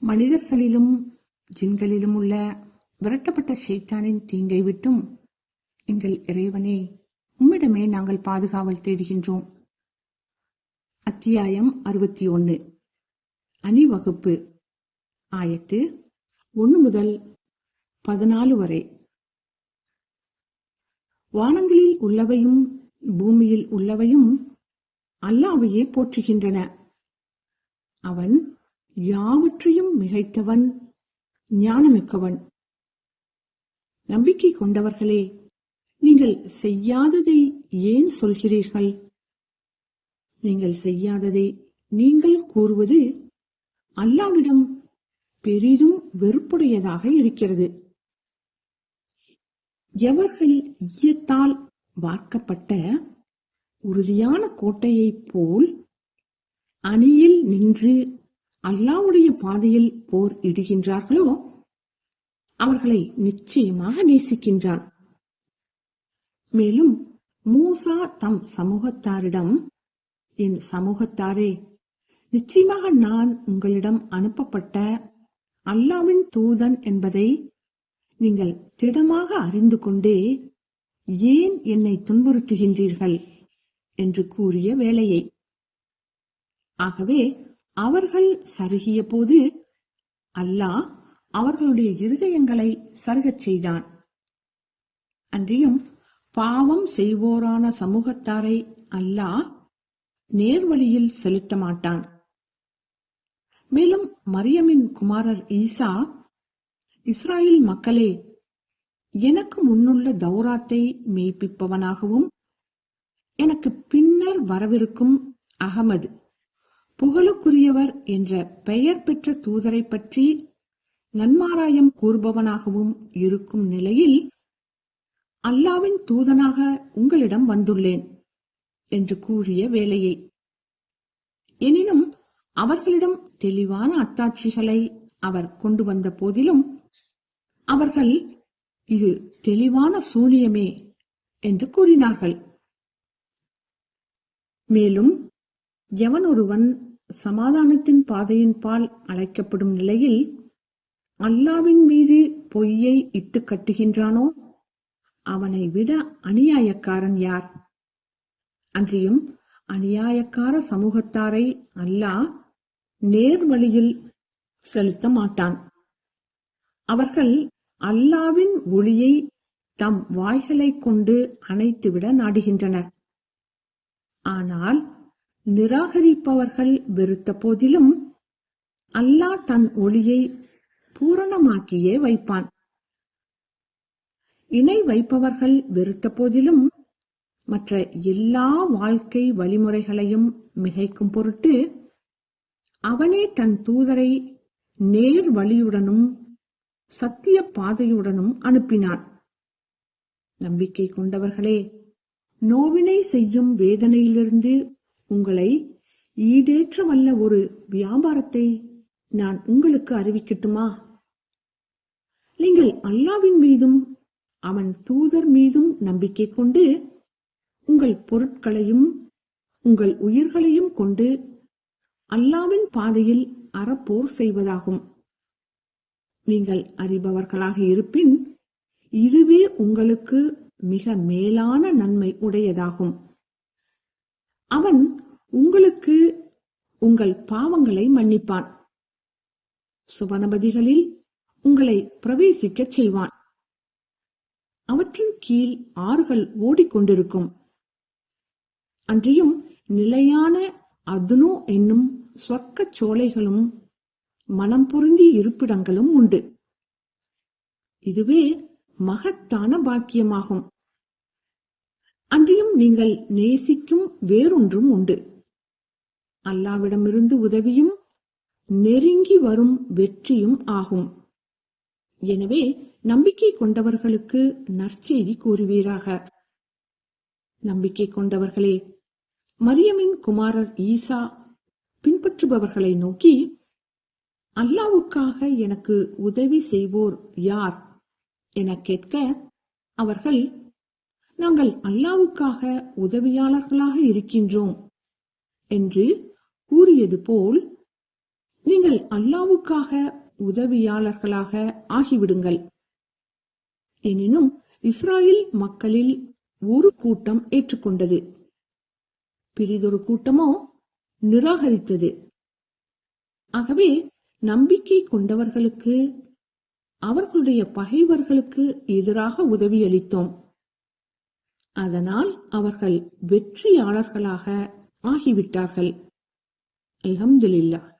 மனிதர்களிலும் ஜின்களிலும் உள்ள விரட்டப்பட்ட ஷைத்தானின் தீங்கை விட்டும் எங்கள் இறைவனே உம்மிடமே நாங்கள் பாதுகாவல் தேடுகின்றோம். அத்தியாயம் அறுபத்தி ஒன்று அணிவகுப்பு. ஆயத்து ஒன்று முதல் பதினாலு வரை. வானங்களில் உள்ளவையும் பூமியில் உள்ளவையும் அல்லாவையே போற்றுகின்றன. அவன் யாவற்றையும் மிகைத்தவன் ஞானமிக்கவன். நம்பிக்கை கொண்டவர்களே நீங்கள் செய்யாததை ஏன் சொல்கிறீர்கள்? நீங்கள் செய்யாததை நீங்கள் கூறுவது அல்லாவிடம் பெரிதும் வெறுப்புடையதாக இருக்கிறது. எவர்கள் ஈயத்தால் வார்க்கப்பட்ட உறுதியான கோட்டையைப் போல் அணியில் நின்று அல்லாவுடைய பாதையில் போர் இடுகின்றார்களோ? அவர்களை நிச்சயமாக நேசிக்கின்றான். மேலும் மூசா தம் சமூகத்தாரிடம் என் சமூகத்தாரே நிச்சயமாக நான் உங்களிடம் அனுப்பப்பட்ட அல்லாவின் தூதன் என்பதை நீங்கள் திடமாக அறிந்து கொண்டே ஏன் என்னை துன்புறுத்துகின்றீர்கள்? என்று கூறிய வேலையை ஆகவே அவர்கள் சருகிய போது அல்லாஹ் அவர்களுடைய இருதயங்களை சருகச் செய்தான். அன்றியும் பாவம் செய்வோரான சமூகத்தாரை அல்லாஹ் நேர்வழியில் செலுத்த மாட்டான். மேலும் மரியமின் குமாரர் ஈசா இஸ்ராயல் மக்களே எனக்கு முன்னுள்ள தௌராத்தை மெய்ப்பிப்பவனாகவும் எனக்கு பின்னர் வரவிருக்கும் அகமது புகழுக்குரியவர் என்ற பெயர் பெற்ற தூதரை பற்றி நன்மாராயம் கூறுபவனாகவும் இருக்கும் நிலையில் அல்லாவின் தூதனாக உங்களிடம் வந்துள்ளேன் என்று கூறிய வேலையை எனினும் அவர்களிடம் தெளிவான அத்தாட்சிகளை அவர் கொண்டு வந்த போதிலும் அவர்கள் இது தெளிவான சூனியமே என்று கூறினார்கள். மேலும் எவன் ஒருவன் சமாதானத்தின் பாதையின் பால் அழைக்கப்படும் நிலையில் அல்லாவின் மீது பொய்யை இட்டு கட்டுகின்றானோ? அவனை விட அநியாயக்காரன் யார்? அன்றியும் அநியாயக்கார சமூகத்தாரை அல்லாஹ் நேர் வழியில் செலுத்த மாட்டான். அவர்கள் அல்லாவின் ஒளியை தம் வாய்களை கொண்டு அணைத்துவிட நாடுகின்றனர். ஆனால் நிராகரிப்பவர்கள் வெறுத்த போதிலும் அல்லாஹ் தன் ஒளியை பூரணமாக்கியே வைப்பான். இணை வைப்பவர்கள் வெறுத்த போதிலும் மற்ற எல்லா வாழ்க்கை வழிமுறைகளையும் மிகைக்கும் பொருட்டு அவனே தன் தூதரை நேர் வழியுடனும் சத்திய பாதையுடனும் அனுப்பினான். நம்பிக்கை கொண்டவர்களே நோவினை செய்யும் வேதனையிலிருந்து உங்களை ஈடேற்ற வல்ல ஒரு வியாபாரத்தை நான் உங்களுக்கு அறிவிக்கட்டுமா? நீங்கள் அல்லாவின் மீதும் அவன் தூதர் மீதும் நம்பிக்கை கொண்டு உங்கள் பொருட்களையும் உங்கள் உயிர்களையும் கொண்டு அல்லாவின் பாதையில் அறப்போர் செய்வதாகும். நீங்கள் அறிபவர்களாக இருப்பின் இதுவே உங்களுக்கு மிக மேலான நன்மை உடையதாகும். அவன் உங்களுக்கு உங்கள் பாவங்களை மன்னிப்பான். சுவனபதிகளில் உங்களை பிரவேசிக்கச் செய்வான். அவற்றின் கீழ் ஆறுகள் ஓடிக்கொண்டிருக்கும். அன்றியும் நிலையான அதுனோ என்னும் சொர்க்கச் சோலைகளும் மனம் பொருந்தி இருப்பிடங்களும் உண்டு. இதுவே மகத்தான பாக்கியமாகும். அன்றியும் நீங்கள் நேசிக்கும் வேறொன்றும் உண்டு. அல்லாவிடமிருந்து உதவியும் நெருங்கி வரும் வெற்றியும் ஆகும். எனவே நம்பிக்கை கொண்டவர்களுக்கு நற்செய்தி கூறுவீராக. நம்பிக்கை கொண்டவர்களே மரியமின் குமாரர் ஈசா பின்பற்றுபவர்களை நோக்கி அல்லாவுக்காக எனக்கு உதவி செய்வோர் யார்? என கேட்க அவர்கள் நாங்கள் அல்லாவுக்காக உதவியாளர்களாக இருக்கின்றோம் என்று கூறியது போல் நீங்கள் அல்லாவுக்காக உதவியாளர்களாக ஆகிவிடுங்கள். எனினும் இஸ்ராயல் மக்களில் ஒரு கூட்டம் ஏற்றுக்கொண்டது. பிரிதொரு கூட்டமோ நிராகரித்தது. ஆகவே நம்பிக்கை கொண்டவர்களுக்கு அவர்களுடைய பகைவர்களுக்கு எதிராக உதவியளித்தோம். அதனால் அவர்கள் வெற்றியாளர்களாக ஆகிவிட்டார்கள். அல்ஹம்துலில்லாஹ்.